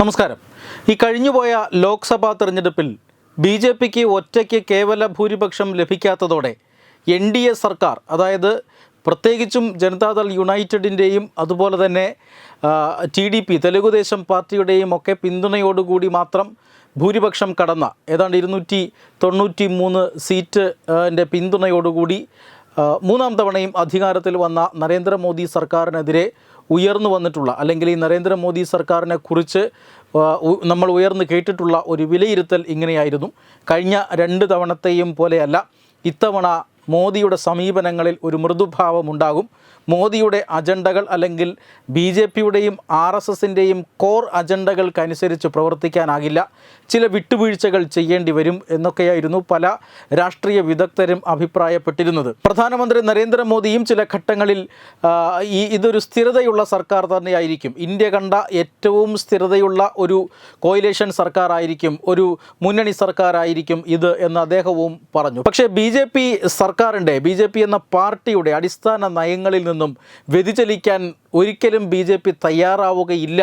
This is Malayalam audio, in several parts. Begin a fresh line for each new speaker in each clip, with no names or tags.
നമസ്കാരം. ഈ കഴിഞ്ഞുപോയ ലോക്സഭാ തെരഞ്ഞെടുപ്പിൽ ബി ജെ പിക്ക് ഒറ്റയ്ക്ക് കേവല ഭൂരിപക്ഷം ലഭിക്കാത്തതോടെ എൻ ഡി എ സർക്കാർ അതായത് പ്രത്യേകിച്ചും ജനതാദൾ യുണൈറ്റഡിന്റെയും അതുപോലെ തന്നെ ടി ഡി പി തെലുഗുദേശം പാർട്ടിയുടെയും ഒക്കെ പിന്തുണയോടുകൂടി മാത്രം ഭൂരിപക്ഷം കടന്ന ഏതാണ്ട് ഇരുന്നൂറ്റി തൊണ്ണൂറ്റി മൂന്ന് സീറ്റ് ന്റെ പിന്തുണയോടുകൂടി മൂന്നാം തവണയും അധികാരത്തിൽ വന്ന നരേന്ദ്രമോദി സർക്കാരിനെതിരെ ഉയർന്നു വന്നിട്ടുള്ള അല്ലെങ്കിൽ ഈ നരേന്ദ്രമോദി സർക്കാരിനെ കുറിച്ച് നമ്മൾ ഉയർന്നു കേട്ടിട്ടുള്ള ഒരു വിലയിരുത്തൽ ഇങ്ങനെയായിരുന്നു. കഴിഞ്ഞ രണ്ട് തവണത്തെയും പോലെയല്ല ഇത്തവണ മോദിയുടെ സമീപനങ്ങളിൽ ഒരു മൃദുഭാവമുണ്ടാകും മോദിയുടെ അജണ്ടകൾ അല്ലെങ്കിൽ ബി ജെ പിയുടെയും ആർ എസ് എസിന്റെയും കോർ അജണ്ടകൾക്കനുസരിച്ച് പ്രവർത്തിക്കാനാകില്ല. ചില വിട്ടുവീഴ്ചകൾ ചെയ്യേണ്ടി വരും എന്നൊക്കെയായിരുന്നു പല രാഷ്ട്രീയ വിദഗ്ധരും അഭിപ്രായപ്പെട്ടിരുന്നത്. പ്രധാനമന്ത്രി നരേന്ദ്രമോദിയും ചില ഘട്ടങ്ങളിൽ ഈ ഇതൊരു സ്ഥിരതയുള്ള സർക്കാർ തന്നെയായിരിക്കും. ഇന്ത്യ കണ്ട ഏറ്റവും സ്ഥിരതയുള്ള ഒരു കോയിലേഷൻ സർക്കാരായിരിക്കും ഒരു മുന്നണി സർക്കാരായിരിക്കും ഇത് എന്ന് അദ്ദേഹവും പറഞ്ഞു. പക്ഷേ ബി ജെ പി സർക്കാരിന്റെ ബി ജെ പി എന്ന പാർട്ടിയുടെ അടിസ്ഥാന നയങ്ങളിൽ നിന്നും വ്യതിചലിക്കാൻ ഒരിക്കലും ബി ജെ പി തയ്യാറാവുകയില്ല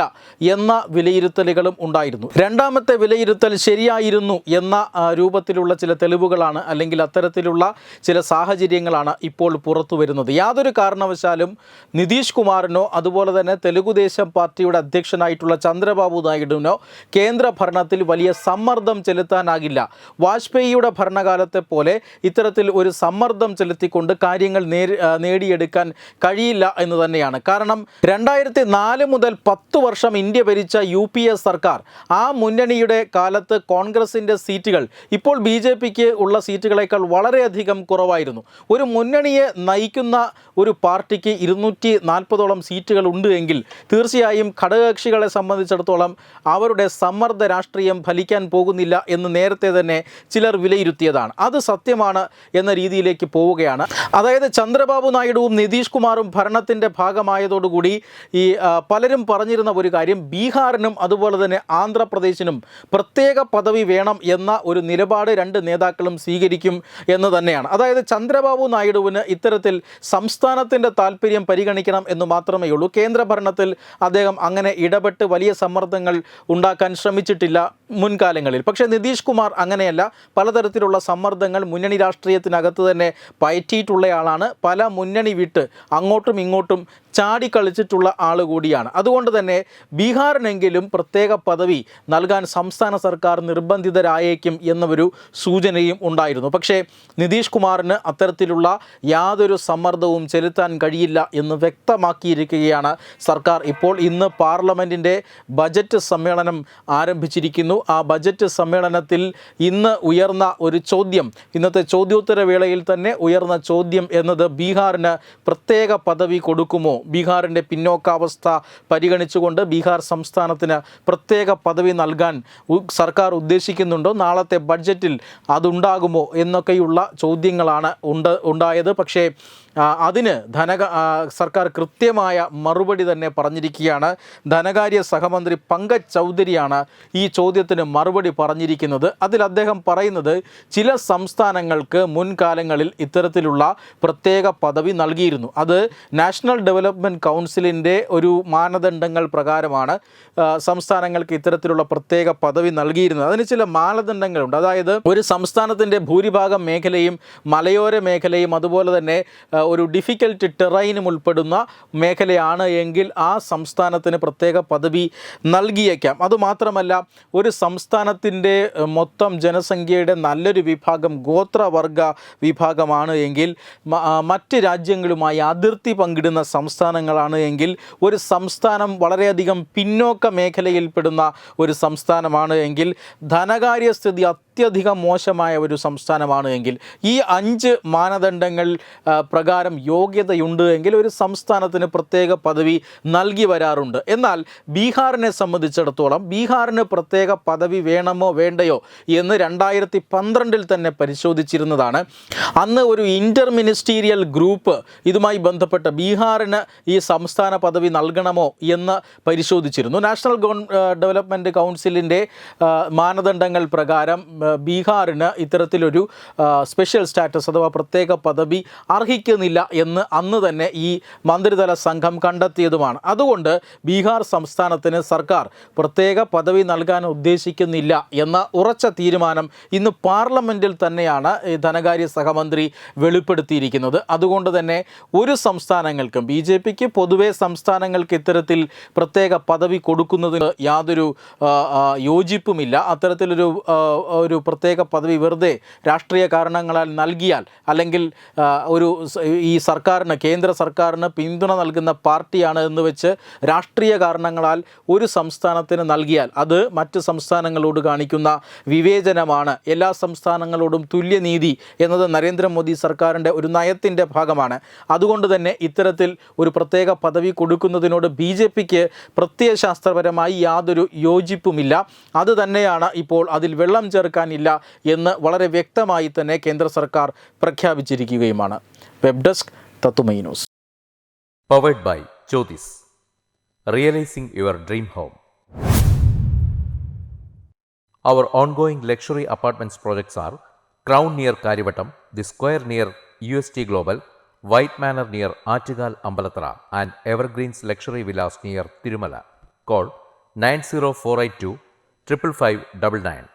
എന്ന വിലയിരുത്തലുകളും ഉണ്ടായിരുന്നു. രണ്ടാമത്തെ വിലയിരുത്തൽ ശരിയായിരുന്നു എന്ന രൂപത്തിലുള്ള ചില തെളിവുകളാണ് അല്ലെങ്കിൽ അത്തരത്തിലുള്ള ചില സാഹചര്യങ്ങളാണ് ഇപ്പോൾ പുറത്തു വരുന്നത്. യാതൊരു കാരണവശാലും നിതീഷ് കുമാറിനോ അതുപോലെ തന്നെ തെലുഗുദേശം പാർട്ടിയുടെ അധ്യക്ഷനായിട്ടുള്ള ചന്ദ്രബാബു നായിഡുവിനോ കേന്ദ്ര ഭരണത്തിൽ വലിയ സമ്മർദ്ദം ചെലുത്താനാകില്ല. വാജ്പേയിയുടെ ഭരണകാലത്തെ പോലെ ഇത്തരത്തിൽ ഒരു സമ്മർദ്ദം ചെലുത്തിക്കൊണ്ട് കാര്യങ്ങൾ നേടിയെടുക്കാൻ കഴിയില്ല എന്ന് തന്നെയാണ്. കാരണം രണ്ടായിരത്തി നാല് മുതൽ പത്ത് വർഷം ഇന്ത്യ ഭരിച്ച യു പി എ സർക്കാർ ആ മുന്നണിയുടെ കാലത്ത് കോൺഗ്രസിന്റെ സീറ്റുകൾ ഇപ്പോൾ ബി ജെ പിക്ക് ഉള്ള സീറ്റുകളേക്കാൾ വളരെയധികം കുറവായിരുന്നു. ഒരു മുന്നണിയെ നയിക്കുന്ന ഒരു പാർട്ടിക്ക് ഇരുന്നൂറ്റി നാൽപ്പതോളം സീറ്റുകൾ ഉണ്ട് എങ്കിൽ തീർച്ചയായും ഘടകകക്ഷികളെ സംബന്ധിച്ചിടത്തോളം അവരുടെ സമ്മർദ്ദ രാഷ്ട്രീയം ഫലിക്കാൻ പോകുന്നില്ല എന്ന് നേരത്തെ തന്നെ ചിലർ വിലയിരുത്തിയതാണ്. അത് സത്യമാണ് എന്ന രീതിയിലേക്ക് പോവുകയാണ്. അതായത് ചന്ദ്രബാബു നായിഡുവും നിതീഷ് കുമാറും ഭരണത്തിന്റെ ഭാഗമായതോടുകൂടി ഈ പലരും പറഞ്ഞിരുന്ന ഒരു കാര്യം ബീഹാറിനും അതുപോലെ തന്നെ ആന്ധ്രാപ്രദേശിനും പ്രത്യേക പദവി വേണം എന്ന ഒരു നിലപാട് രണ്ട് നേതാക്കളും സ്വീകരിക്കും എന്ന് തന്നെയാണ്. അതായത് ചന്ദ്രബാബു നായിഡുവിന് ഇത്തരത്തിൽ സംസ്ഥാനത്തിന്റെ താല്പര്യം പരിഗണിക്കണം എന്ന് മാത്രമേ ഉള്ളൂ. കേന്ദ്ര ഭരണത്തിൽ അദ്ദേഹം അങ്ങനെ ഇടപെട്ട് വലിയ സമ്മർദ്ദങ്ങൾ ഉണ്ടാക്കാൻ ശ്രമിച്ചിട്ടില്ല മുൻകാലങ്ങളിൽ. പക്ഷേ നിതീഷ് കുമാർ അങ്ങനെയല്ല. പലതരത്തിലുള്ള സമ്മർദ്ദങ്ങൾ മുന്നണി രാഷ്ട്രീയത്തിനകത്ത് തന്നെ പയറ്റിയിട്ടുള്ളയാളാണ്. പല മുന്നണി വിട്ട് അങ്ങോട്ടും ഇങ്ങോട്ടും ചാടിക്കളിച്ചിട്ടുള്ള ആൾ കൂടിയാണ്. അതുകൊണ്ട് തന്നെ ബീഹാറിനെങ്കിലും പ്രത്യേക പദവി നൽകാൻ സംസ്ഥാന സർക്കാർ നിർബന്ധിതരായേക്കും എന്നൊരു സൂചനയും ഉണ്ടായിരുന്നു. പക്ഷേ നിതീഷ് കുമാറിന് അത്തരത്തിലുള്ള യാതൊരു സമ്മർദ്ദവും ചെലുത്താൻ കഴിയില്ല എന്ന് വ്യക്തമാക്കിയിരിക്കുകയാണ് സർക്കാർ. ഇപ്പോൾ ഇന്ന് പാർലമെന്റിന്റെ ബജറ്റ് സമ്മേളനം ആരംഭിച്ചിരിക്കുന്നു. ആ ബജറ്റ് സമ്മേളനത്തിൽ ഇന്ന് ഉയർന്ന ഒരു ചോദ്യം ഇന്നത്തെ ചോദ്യോത്തര വേളയിൽ തന്നെ ഉയർന്ന ചോദ്യം എന്നത് ബീഹാറിന് പ്രത്യേക പദവി കൊടുക്കുമോ ബീഹാറിന്റെ പിന്നോക്കാവസ്ഥ പരിഗണിച്ചുകൊണ്ട് ബീഹാർ സംസ്ഥാനത്തിന് പ്രത്യേക പദവി നൽകാൻ സർക്കാർ ഉദ്ദേശിക്കുന്നുണ്ടോ? നാളത്തെ ബഡ്ജറ്റിൽ അതുണ്ടാകുമോ? എന്നൊക്കെയുള്ള ചോദ്യങ്ങളാണ് ഉണ്ട് ഉണ്ടായത്. പക്ഷേ അതിന് ധനക സർക്കാർ കൃത്യമായ മറുപടി തന്നെ പറഞ്ഞിരിക്കുകയാണ്. ധനകാര്യ സഹമന്ത്രി പങ്കജ് ചൗധരിയാണ് ഈ ചോദ്യത്തിന് മറുപടി പറഞ്ഞിരിക്കുന്നത്. അതിൽ അദ്ദേഹം പറയുന്നത് ചില സംസ്ഥാനങ്ങൾക്ക് മുൻകാലങ്ങളിൽ ഇത്തരത്തിലുള്ള പ്രത്യേക പദവി നൽകിയിരുന്നു. അത് നാഷണൽ ഡെവലപ്മെന്റ് കൗൺസിലിന്റെ ഒരു മാനദണ്ഡങ്ങൾ പ്രകാരമാണ് സംസ്ഥാനങ്ങൾക്ക് ഇത്തരത്തിലുള്ള പ്രത്യേക പദവി നൽകിയിരുന്നത്. അതിന് ചില മാനദണ്ഡങ്ങളുണ്ട്. അതായത് ഒരു സംസ്ഥാനത്തിന്റെ ഭൂരിഭാഗം മേഖലയും മലയോര മേഖലയും അതുപോലെ തന്നെ ഒരു ഡിഫിക്കൽട്ട് ടെറൈനും ഉൾപ്പെടുന്ന മേഖലയാണ് എങ്കിൽ ആ സംസ്ഥാനത്തിന് പ്രത്യേക പദവി നൽകിയേക്കാം. അതുമാത്രമല്ല ഒരു സംസ്ഥാനത്തിന്റെ മൊത്തം ജനസംഖ്യയുടെ നല്ലൊരു വിഭാഗം ഗോത്രവർഗ വിഭാഗമാണ് എങ്കിൽ മറ്റ് രാജ്യങ്ങളുമായി അതിർത്തി പങ്കിടുന്ന സംസ്ഥാനങ്ങളാണ് എങ്കിൽ ഒരു സംസ്ഥാനം വളരെയധികം പിന്നോക്ക മേഖലയിൽപ്പെടുന്ന ഒരു സംസ്ഥാനമാണ് എങ്കിൽ ധനകാര്യ സ്ഥിതി അത്യധികം മോശമായ ഒരു സംസ്ഥാനമാണ് എങ്കിൽ ഈ അഞ്ച് മാനദണ്ഡങ്ങൾ പ്രകാരം യോഗ്യതയുണ്ട് എങ്കിൽ ഒരു സംസ്ഥാനത്തിന് പ്രത്യേക പദവി നൽകി വരാറുണ്ട്. എന്നാൽ ബീഹാറിനെ സംബന്ധിച്ചിടത്തോളം ബീഹാറിന് പ്രത്യേക പദവി വേണമോ വേണ്ടയോ എന്ന് രണ്ടായിരത്തി പന്ത്രണ്ടിൽ തന്നെ പരിശോധിച്ചിരുന്നതാണ്. അന്ന് ഒരു ഇന്റർ മിനിസ്റ്റീരിയൽ ഗ്രൂപ്പ് ഇതുമായി ബന്ധപ്പെട്ട് ബീഹാറിന് ഈ സംസ്ഥാന പദവി നൽകണമോ എന്ന് പരിശോധിച്ചിരുന്നു. നാഷണൽ ഗവൺ ഡെവലപ്മെന്റ് കൗൺസിലിന്റെ മാനദണ്ഡങ്ങൾ പ്രകാരം ബീഹാറിന് ഇത്തരത്തിലൊരു സ്പെഷ്യൽ സ്റ്റാറ്റസ് അഥവാ പ്രത്യേക പദവി അർഹിക്കുന്നില്ല എന്ന് അന്ന് തന്നെ ഈ മന്ത്രിതല സംഘം കണ്ടെത്തിയതുമാണ്. അതുകൊണ്ട് ബീഹാർ സംസ്ഥാനത്തിന് സർക്കാർ പ്രത്യേക പദവി നൽകാൻ ഉദ്ദേശിക്കുന്നില്ല എന്ന ഉറച്ച തീരുമാനം ഇന്ന് പാർലമെന്റിൽ തന്നെയാണ് ധനകാര്യ സഹമന്ത്രി വെളിപ്പെടുത്തിയിരിക്കുന്നത്. അതുകൊണ്ട് തന്നെ ഒരു സംസ്ഥാനങ്ങൾക്കും ബി ജെ പിക്ക് പൊതുവേ സംസ്ഥാനങ്ങൾക്ക് ഇത്തരത്തിൽ പ്രത്യേക പദവി കൊടുക്കുന്നതിന് യാതൊരു യോജിപ്പുമില്ല. അത്തരത്തിലൊരു ആ, ഒരു പ്രത്യേക പദവി വെറുതെ രാഷ്ട്രീയ കാരണങ്ങളാൽ നൽകിയാൽ അല്ലെങ്കിൽ ഒരു ഈ സർക്കാരിന് കേന്ദ്ര സർക്കാരിന് പിന്തുണ നൽകുന്ന പാർട്ടിയാണ് എന്ന് വെച്ച് രാഷ്ട്രീയ കാരണങ്ങളാൽ ഒരു സംസ്ഥാനത്തിന് നൽകിയാൽ അത് മറ്റ് സംസ്ഥാനങ്ങളോട് കാണിക്കുന്ന വിവേചനമാണ്. എല്ലാ സംസ്ഥാനങ്ങളോടും തുല്യനീതി എന്നത് നരേന്ദ്രമോദി സർക്കാരിന്റെ ഒരു നയത്തിന്റെ ഭാഗമാണ്. അതുകൊണ്ട് തന്നെ ഇത്തരത്തിൽ ഒരു പ്രത്യേക പദവി കൊടുക്കുന്നതിനോട് ബി ജെ പിക്ക് പ്രത്യയശാസ്ത്രപരമായി യാതൊരു യോജിപ്പുമില്ല. അത് തന്നെയാണ് ഇപ്പോൾ അതിൽ വെള്ളം ചേർക്കാനില്ല എന്ന് വളരെ വ്യക്തമായി തന്നെ കേന്ദ്ര സർക്കാർ പ്രഖ്യാപിച്ചിരിക്കുകയുമാണ് വെബ് ഡെസ്ക് തത്തുമൈ news
powered by Jyothis realising your dream home our ongoing luxury apartments projects are Crown near Karivattam, The Square near UST Global, White Manor near Achigal Ambalatra, and Evergreens Luxury Villas near Tirumala. Call 90482 55599.